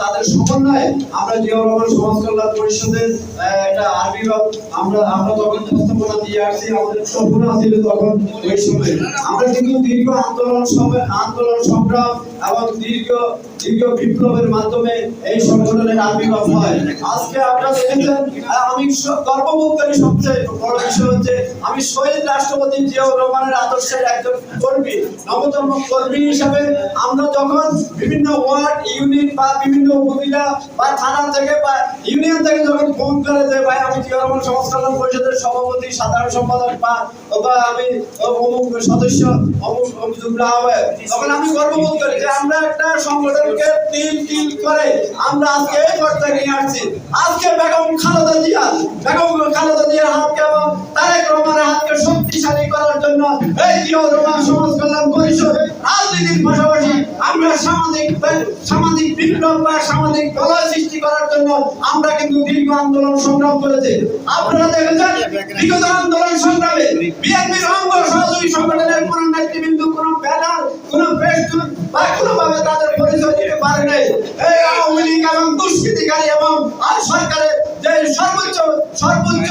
তাদের সমন্বয়ে আমরা সমাজ কল্যাণ পরিষদের একটা আমরা আমরা তখন দিয়ে আসছি, আমাদের ছিল তখন ওই সময়। আমরা কিন্তু দীর্ঘ আন্দোলন আন্দোলন সংগ্রাম এবং দীর্ঘ দীর্ঘ বিপ্লবের মাধ্যমে এই সংগঠনের আবির্ভাব হয়। আজকে আপনারা দেখেছেন আমি স- গর্ববোধ করি সবচেয়ে বড় বিষয় হচ্ছে, আমি শহীদ রাষ্ট্রপতি জিয়াউর রহমানের আদর্শের একজন কর্মী কর্মী হিসাবে আমরা যখন বিভিন্ন ওয়ার্ড, ইউনিট বা বিভিন্ন উপজেলা বা থানা থেকে বা ইউনিয়ন থেকে যখন ফোন করে যে, ভাই, আমি জিয়াউর রহমান কল্যাণ পরিষদের সভাপতি, সাধারণ সম্পাদক বা আমি অমুক সদস্য আমি গর্ববোধ করি আমরা একটা সংগঠনকে করে আমরা আজকে এই পর্যায়ে নিয়ে আসছি। আজকে বেগম খালেদা জিয়া, বেগম খালেদা জন্য এই রহমান সমাজ কল্যাণ পরিষদ, রাজনীতির পাশাপাশি আমরা সামাজিক সামাজিক বিপ্লব বা সামাজিক সৃষ্টি করার জন্য আমরা কিন্তু দীর্ঘ আন্দোলন সংগ্রাম করেছি। আপনারা দেখেছেন, বিগত আন্দোলন সংগ্রামে বিএনপির অঙ্গ সহযোগী সংগঠনের কোন নেতৃবৃন্দ, কোন কোন বা কোনোভাবে তাদের পরিচয় দিতে পারে নাই। এই আওয়ামী লীগ এবং দুষ্কৃতিকারী এবং আর সরকারের যে সর্বোচ্চ সর্বোচ্চ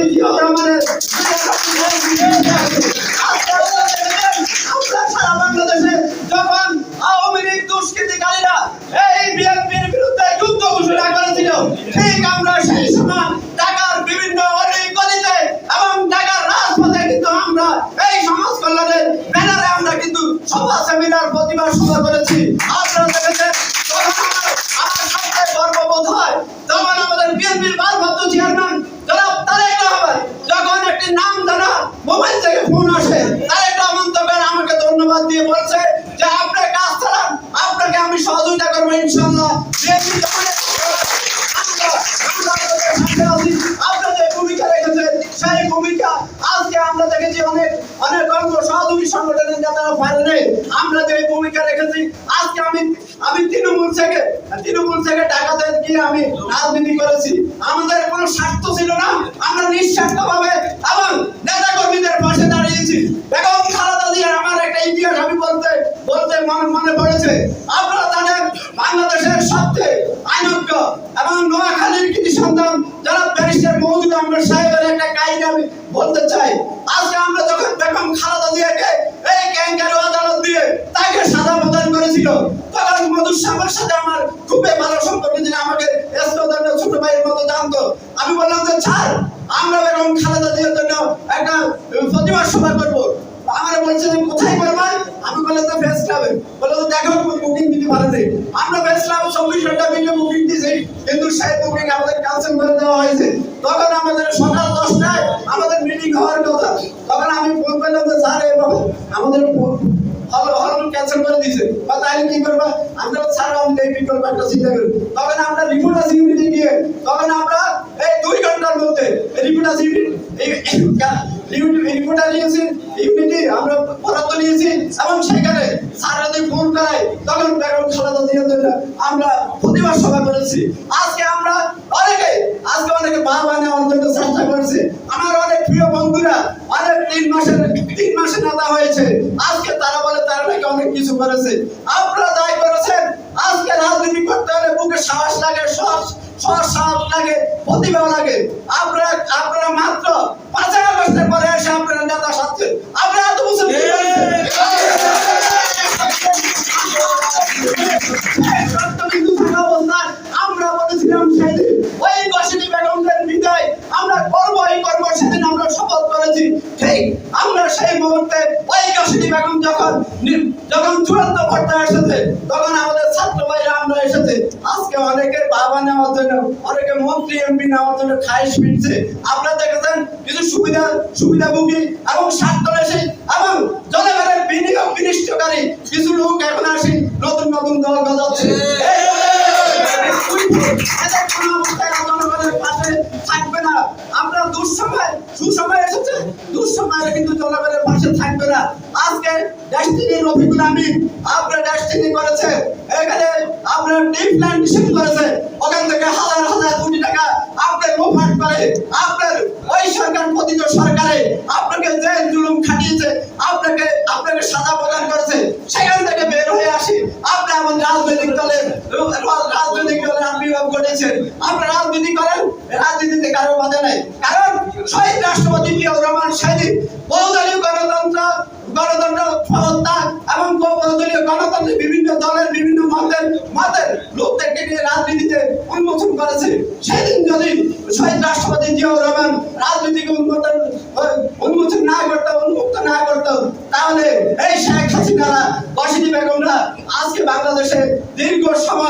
শহীদ রাষ্ট্রপতি জিয়াউর রহমানের আজকে মোবাইল থেকে ফোন আসে। তারেক একটা মন্তব্যের আমাকে ধন্যবাদ দিয়ে বলছে যে, আপনার কাজ ছাড়া আপনাকে আমি সহযোগিতা করব ইনশাল্লাহ। অনেক অনেক অঙ্গ সহযোগী সংগঠনের নেতারা পারে আমরা যে ভূমিকা রেখেছি, আজকে আমি আমি তৃণমূল থেকে তৃণমূল থেকে ঢাকাতে গিয়ে আমি রাজনীতি করেছি। আমাদের কোনো স্বার্থ ছিল না। আমরা নিঃস্বার্থ ভাবে এবং নেতা কর্মীদের পাশে দাঁড়িয়েছি। বেগম খালেদা জিয়ার আমার একটা ইতিহাস আমি বলতে বলতে মনে মনে পড়েছে, আপনারা জানেন বাংলাদেশের সবচেয়ে আইনজ্ঞ এবং নোয়াখালীর কৃতি সন্তান যারা ব্যারিস্টার মৌজুদ আহমেদ সাহেবের একটা কাহিনী আমি বলতে চাই। আজকে আমরা যখন বেগম খালেদা জিয়াকে এই ক্যাঙ্কারু আদালত দিয়ে তাকে সাজা প্রদান করেছিল তখন মধুর সাহেবের সাথে আমার খুবই ভালো সম্পর্ক ছিল আমাকে এসপি ছোট ভাইয়ের মতো জানতো। আমি বললাম যে, ছাড়, আমরা বেগম খালেদা জিয়ার জন্য একটা প্রতিবাদ সভা করব। আমার বলছে যে কোথায় আমি বললাম, তো ফেস বলল, তো দেখো বুকিং দিতে আমরা ফেস ক্লাবে বুকিং দিয়েছি, কিন্তু বুকিং আমাদের ক্যান্সেল করে দেওয়া হয়েছে। তখন আমাদের সকাল দশটায় আমাদের মিটিং হওয়ার কথা। তখন আমি ফোন করলাম যে স্যার আমাদের ক্যান্সেল করে দিয়েছে। তাহলে কি করবা? আমরা স্যার, আমি এই একটা করি। তখন আমরা রিপোর্টার ইউনিটি গিয়ে, তখন আমরা এই দুই ঘণ্টার মধ্যে রিপোর্টার ইউনিটি আমরা অনেকে প্রিয় বন্ধুরা, অনেক তিন মাসের, তিন মাসে নেতা হয়েছে। আজকে তারা বলে তারা নাকি অনেক কিছু করেছে। আপনারা দায় করেছেন। আজকে রাজনীতি করতে হলে বুকে সাহস লাগে, সাহস সাহস সাহস লাগে প্রতিভা লাগে। আপনারা আপনারা মাত্র পাঁচই আগস্টের পরে এসে আপনারা নেতা সাথে আপনারা এত বছর আমরা বলেছিলাম সেদিন ওই বাসিনী বেগমদের বিদায় আমরা করবই করব সেদিন আমরা শপথ করেছি। ঠিক আমরা সেই মুহূর্তে ওই কাশিনী বেগম যখন যখন চূড়ান্ত পর্যায়ে এসেছে, তখন আমাদের ছাত্র ভাইরা আমরা এসেছে। আজকে অনেকের বাবা নেওয়ার জন্য, অনেকে মন্ত্রী, এমপি নেওয়ার জন্য খাইশ ফিরছে। আপনারা দেখেছেন কিছু সুবিধা, সুবিধাভোগী এবং স্বার্থ এসে, এবং জনগণের বিনিয়োগ বিনিষ্টকারী কিছু লোক এখন আসি, নতুন নতুন দল গজাচ্ছে। জনগণের আমরা দুঃসময়, সুসময় এসেছে, দুঃসময়ে কিন্তু জনগণের পাশে থাকবে না। ডেস্টিনি রফিকুল আমিন আপনার ডেস্টিনি করেছে। এখানে আপনার ডিপ প্ল্যান্টেশন করেছে। ওখান থেকে হাজার হাজার কোটি টাকা আপনার লোপাট করে। আপনার ওই সরকার পতিত সরকারে আপনাকে যে জুলুম খাটিয়েছে, আপনাকে আপনাকে সাজা প্রদান করেছে, সেখান থেকে বের হয়ে আসি। আপনি এমন রাজনৈতিক দলের রাজনৈতিক দলের আবির্ভাব ঘটেছেন আপনি রাজনীতি করেন? রাজনীতিতে কারও বাধা নেই। কারণ শহীদ রাষ্ট্রপতি জিয়াউর রহমান সেদিন করেছে। সেদিন যদি শহীদ রাষ্ট্রপতি জিয়াউর রহমান রাজনৈতিক উন্মোচন উন্মোচন না করতো, উন্মুক্ত না করতো, তাহলে এই শেখ হাসিনারা বসিনী বেগমরা আজকে বাংলাদেশে দীর্ঘ সময়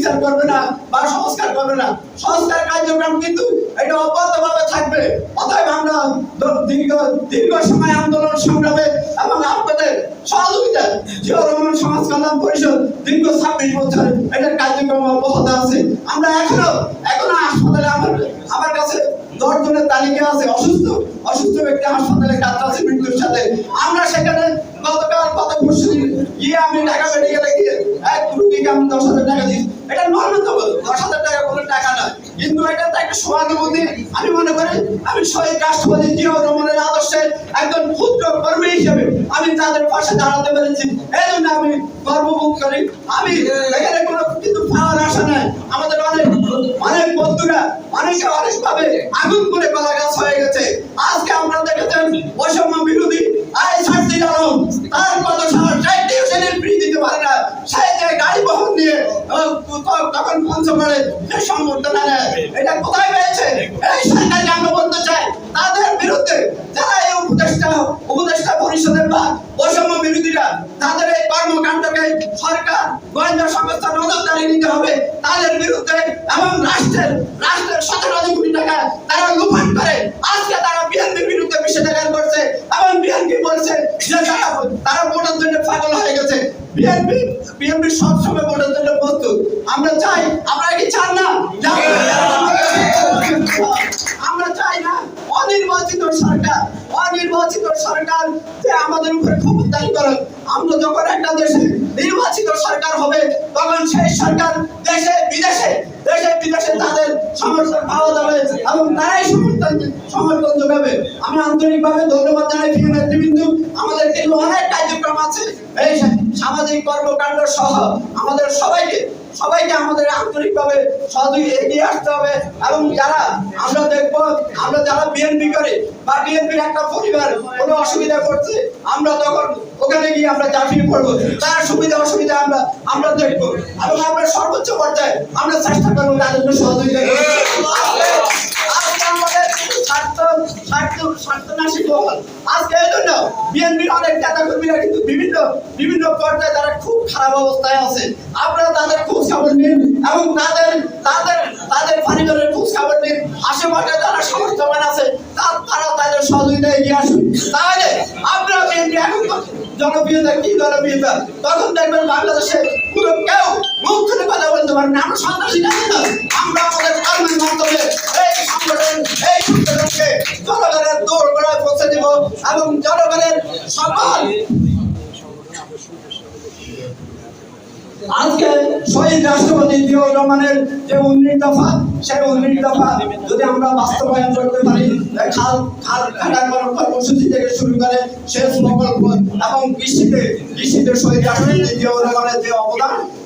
বিচার করবে না বা সংস্কার করবে না। সংস্কার কার্যক্রম কিন্তু এটা অব্যাহতভাবে থাকবে। অতএব আমরা দীর্ঘ দীর্ঘ সময় আন্দোলন সংগ্রামে এবং আপনাদের সহযোগিতা জিয়া রহমান সমাজ কল্যাণ পরিষদ দীর্ঘ ছাব্বিশ বছর এটার কার্যক্রম অব্যাহত আছে। আমরা এখনও এখনও হাসপাতালে আমার আমার কাছে দশ জনের তালিকা আছে। অসুস্থ অসুস্থ ব্যক্তি হাসপাতালে কাতরাচ্ছে মৃত্যুর সাথে। আমরা সেখানে গতকাল গত পরশু দিন গিয়ে আমি ঢাকা মেডিকেলে গিয়ে এক রুগীকে আমি দশ হাজার টাকা দিই এটা ন্যূনতম দশ হাজার টাকা কোনো টাকা না কিন্তু এটা তো একটা সহানুভূতি আমি মনে করি, আমি শহীদ রাষ্ট্রপতি জিয়াউর রহমানের আদর্শের একজন ক্ষুদ্র কর্মী হিসেবে আমি তাদের পাশে দাঁড়াতে পেরেছি। এই জন্য আমি গর্ববোধ করি। আমি এখানে কোনো কিন্তু পাওয়ার আশা নাই। আমাদের অনেক অনেক বন্ধুরা অনেকে অনেক ভাবে আগুন করে কলা গাছ হয়ে গেছে। আজকে আমরা দেখেছেন বৈষম্য বিরোধী আই ছাড়তে আলম তার কত সাহস সেই টিউশনের ফ্রি দিতে পারে না সেই যে গাড়ি বহন নিয়ে আহ, ত- তখন পঞ্চগড়ে সে সংবর্ধনা নেয়। এটা কোথায় পেয়েছে? এই সরকারকে আমরা বলতে তাদের বিরুদ্ধে যারা এই উপদেষ্টা উপদেষ্টা পরিষদের বা বৈষম্য বিরোধীরা তাদের এই কর্মকাণ্ডকে সরকার গোয়েন্দা সংস্থা নজরদারি নিতে হবে। তাদের বিরুদ্ধে এবং রাষ্ট্রের রাষ্ট্রের সতেরো কোটি টাকা তারা লুপাট করে। আজকে তারা বিএনপির বিরুদ্ধে নিষেধাজ্ঞা করছে। এবং বিএনপি বলছে যে তারা ভোটের জন্য পাগল হয়ে গেছে। বিএনপি বিএনপি সবসময় ভোটের জন্য প্রস্তুত। আমরা চাই, আপনারা কি চান না? আমরা- আমরা চাই না। অনির্বাচিত সরকার অনির্বাচিত সরকার যে আমাদের উপরে ক্ষমতায় করে আমরা যখন একটা দেশে নির্বাচিত সরকার হবে, তখন সেই সরকার দেশে বিদেশে দেশে বিদেশে তাদের সমর্থন পাওয়া যাবে এবং তারাই সমর্থন সমর্থন যোগাবে। আমি আন্তরিকভাবে ধন্যবাদ জানাই প্রিয় নেতৃবৃন্দ। আমাদের কিন্তু অনেক কার্যক্রম আছে। এই সামাজিক কর্মকাণ্ড সহ আমাদের সবাইকে সবাইকে আমাদের আন্তরিকভাবে সহযোগী এগিয়ে আসতে হবে এবং যারা, আমরা দেখব, আমরা যারা বিএনপি করে, বা বিএনপির একটা পরিবার কোনো অসুবিধা করছে, আমরা তখন গিয়ে আমরা চাকরি পড়ব তার সুবিধা, অসুবিধা আমরা আমরা দেখব। এবং আমরা সর্বোচ্চ পর্যায়ে আমরা চেষ্টা করব তাদের জন্য সহযোগিতা অনেক তারা খারাপ অবস্থায় আছে। আপনারা তাদের এবং তাদের তাদের আশেপাশে আছে তারা তাদের সহযোগিতা এগিয়ে আসুন। তাহলে আপনারা বিএনপি এখন জনপ্রিয়তা কি জনপ্রিয়তা? তখন দেখবেন বাংলাদেশে পুরো কেউ মুখ কথা বলতে পারেন আমরা সন্ত্রাসী না আমরা আমাদের কর্মের মাধ্যমে এই সংগঠন, এই সংগঠনকে জনগণের দৌড় করে পৌঁছে দিব এবং জনগণের সকল আজকে শহীদ রাষ্ট্রপতি জিয়াউর রহমানের যে উন্নীত দফা, সেই উন্নীত দফা যদি আমরা বাস্তবায়ন করতে পারি খাল খাল খাটা করার কর্মসূচি থেকে শুরু করে শেষ প্রকল্প এবং কৃষিতে কৃষিতে শহীদ রাষ্ট্রপতি জিয়াউর রহমানের যে অবদান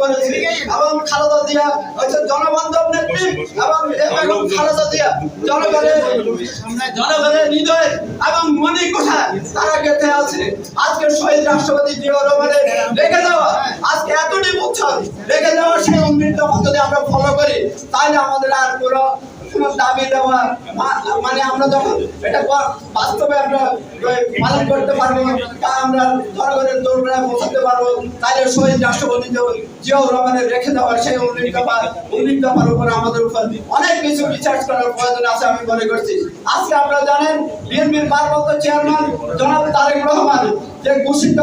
করেছে। এবং জিয়া জনবান্ধব নেত্রী এবং বেগম খালেদা জিয়া এবং মনে কোঠা তারা গেঁথে আছে। আজকে শহীদ রাষ্ট্রপতি জিয়াউর রহমানের রেখে দেওয়া, আজকে এতটি বছর রেখে দেওয়া সেই অমৃত যদি আমরা ফলো করি, তাহলে আমাদের আর কোনো দাবি দেওয়া মানে আমরা যখন এটা বাস্তবে আমরা পালন করতে পারব তা আমরা পৌঁছাতে পারব, তাহলে শহীদ রাষ্ট্রপতি জিয়াউর রেখে দেওয়া সেই উল্লেখ দফা উল্লেখ আমাদের উপর অনেক কিছু রিসার্চ করার প্রয়োজন আছে আমি মনে করছি। আজকে আপনারা জানেন, বিএনপির ভারপ্রাপ্ত চেয়ারম্যান জনাব তারেক রহমান যে ঘোষিত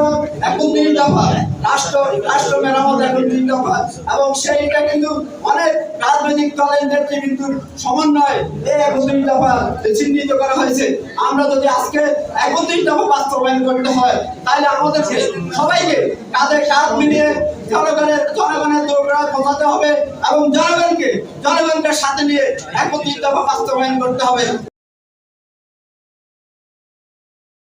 একত্রিশ দফা, রাষ্ট্র রাষ্ট্র মেরামত একত্রিশ দফা, এবং সেইটা কিন্তু অনেক রাজনৈতিক দলের নেত্রী কিন্তু সমন্বয় এই একত্রিশ দফা চিহ্নিত করা হয়েছে। আমরা যদি আজকে একত্রিশ দফা বাস্তবায়ন করতে হয়, তাহলে আমাদের সবাইকে কাঁধে কাঁধ মিলিয়ে জনগণের জনগণের দৌড়া পৌঁছাতে হবে এবং জনগণকে জনগণকে সাথে নিয়ে একত্রিশ দফা বাস্তবায়ন করতে হবে।